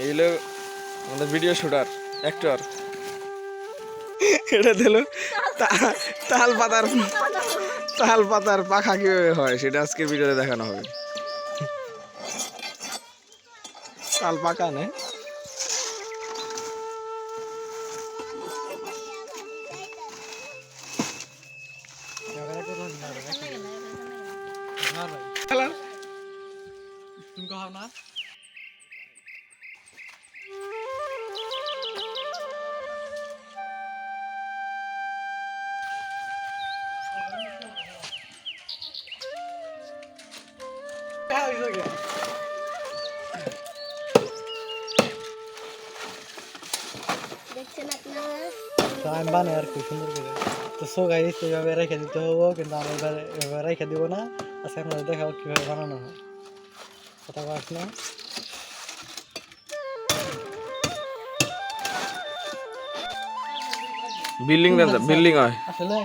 এইগুলো আমাদের video shooter actor এটা দিল তা- তাল পাতার তাল পাতার পাখা কীভাবে হয় সেটা আজকের ভিডিওতে দেখানো হবে। তাল পাকা নে। তুমি কহ না? তো আমি বানাই আর কি সুন্দর করে। তো সো গাইস এইভাবে রেখে দিতে হব কিন্তু আমি এবারে এভাবে রেখে দিব না। আজকে আপনাদের দেখাবো কীভাবে বানানো হয়। কথা কাজ না বিল্ডিং বিল্ডিং হয়। আসলে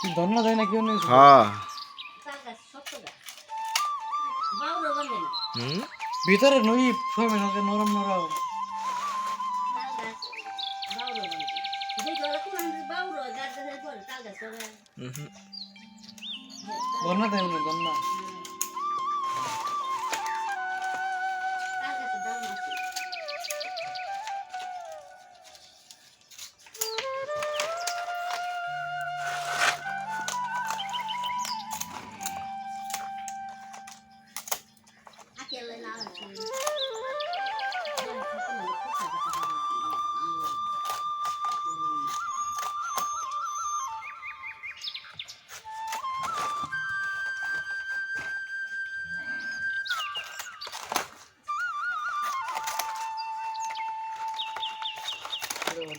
কি ধন্য দেয় না কেউ নেই হ্যাঁ। ভিতরে নই ফর্মে নরম নরম। তালগাছ করে হুম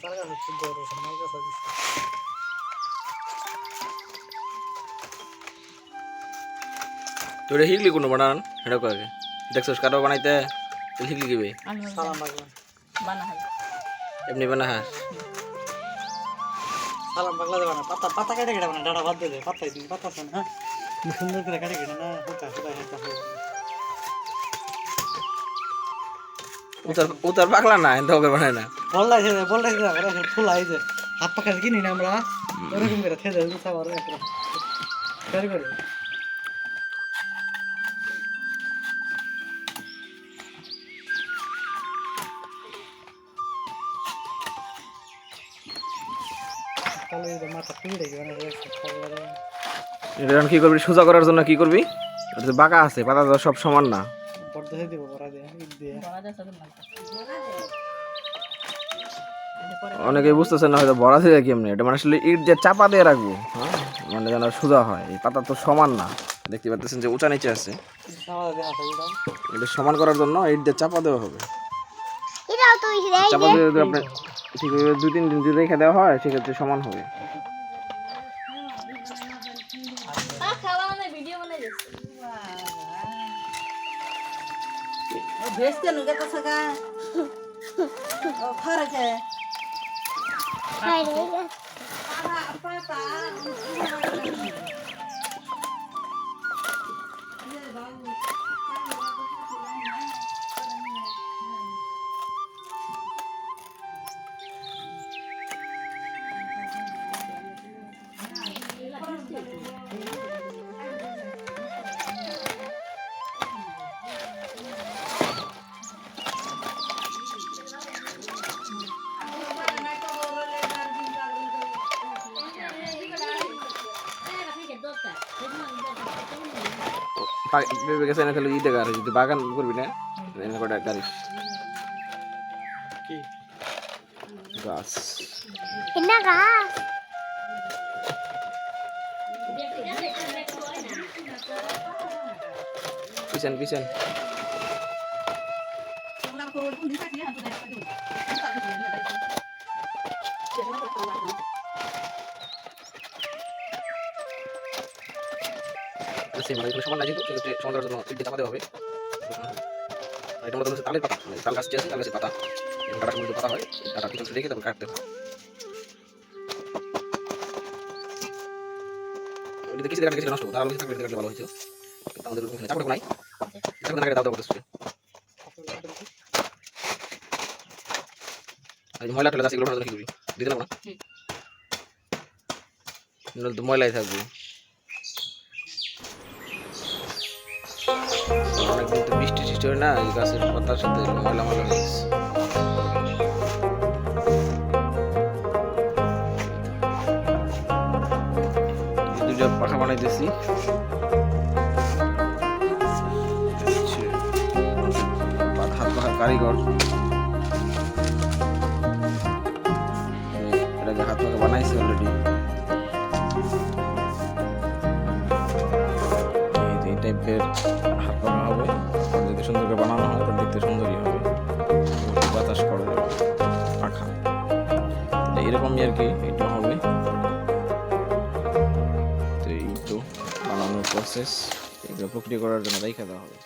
তার কাছে শুদ্ধ রসুন আমার কাছে দিচ্ছে তোর হিগলি কোনো বানান? এটা কয়ে দেখছস কারও বানাইতে তুই হিগলি কিবে? সালাম এমনি বানা হাস সালাম পাগলা দেবে না পাতা পাতা কেটে কেটে না ডাটা বাদ দিন পাতা আছে না হ্যাঁ? সুন্দর করে কেটে কেটে না হোকা হোকা হেঁচা উতার উতার পাগলা না বানায় না। যে হাত পাখা কিনি না আমরা। ওরকম করে ফের করে। রেখে মানে এটা কি করবি? সোজা করার জন্য কি করবি? বাঁকা আছে পাতা সব সমান না। বড় দিয়ে দিব বড় দিয়ে দিয়ে অনেকে বুঝতেছে না হয়তো বড়া থেকে কেমনি। এটা মানে আসলে ইট দিয়ে চাপা দিয়ে রাখব হ্যাঁ? মানে যেন সোজা হয়। এই পাতা তো সমান না। দেখতে পাচ্ছেন যে উঁচা নিচে আছে। এটা সমান করার জন্য ইট দিয়ে চাপা দেওয়া হবে। এটাও তো এই চাপা দিয়ে যদি আপনার ঠিক আছে দুই তিন দিন যদি রেখে দেওয়া হয় সেক্ষেত্রে সমান হবে খাওয়া না ভিডিও বানাই দিচ্ছে भेटते नु का तसं का फरक आहे काय रे না খালি ইতে গাড়ি যদি বাগান করবি না এনে কটা গাড়ি কি গাছ কিনা গাছ পিছন পিছন সেম মানে সমান না যেহেতু সেক্ষেত্রে সমান করার জন্য দেওয়া হবে। এটা হচ্ছে তালের পাতা মানে তাল গাছ আছে তাল গাছের পাতা। এবং পাতা হয় ডাটা কিছু রেখে তারপর কাটতে হয়। নাই। ময়লা থাকবে। অনেকদিন তো বৃষ্টি টিষ্টি হয় না, এই গাছের পাতার সাথে ময়লা ময়লা হয়ে গেছে দুইটা পাখা বানাইতেছি। হচ্ছে পা- কারিগর। পাখা বানাইছে অলরেডি টাইপের এরকমই আর কি এটা হবে। তো এই তো বানানোর প্রসেস এগুলো প্রক্রিয়া করার জন্য রেখে দেওয়া হবে।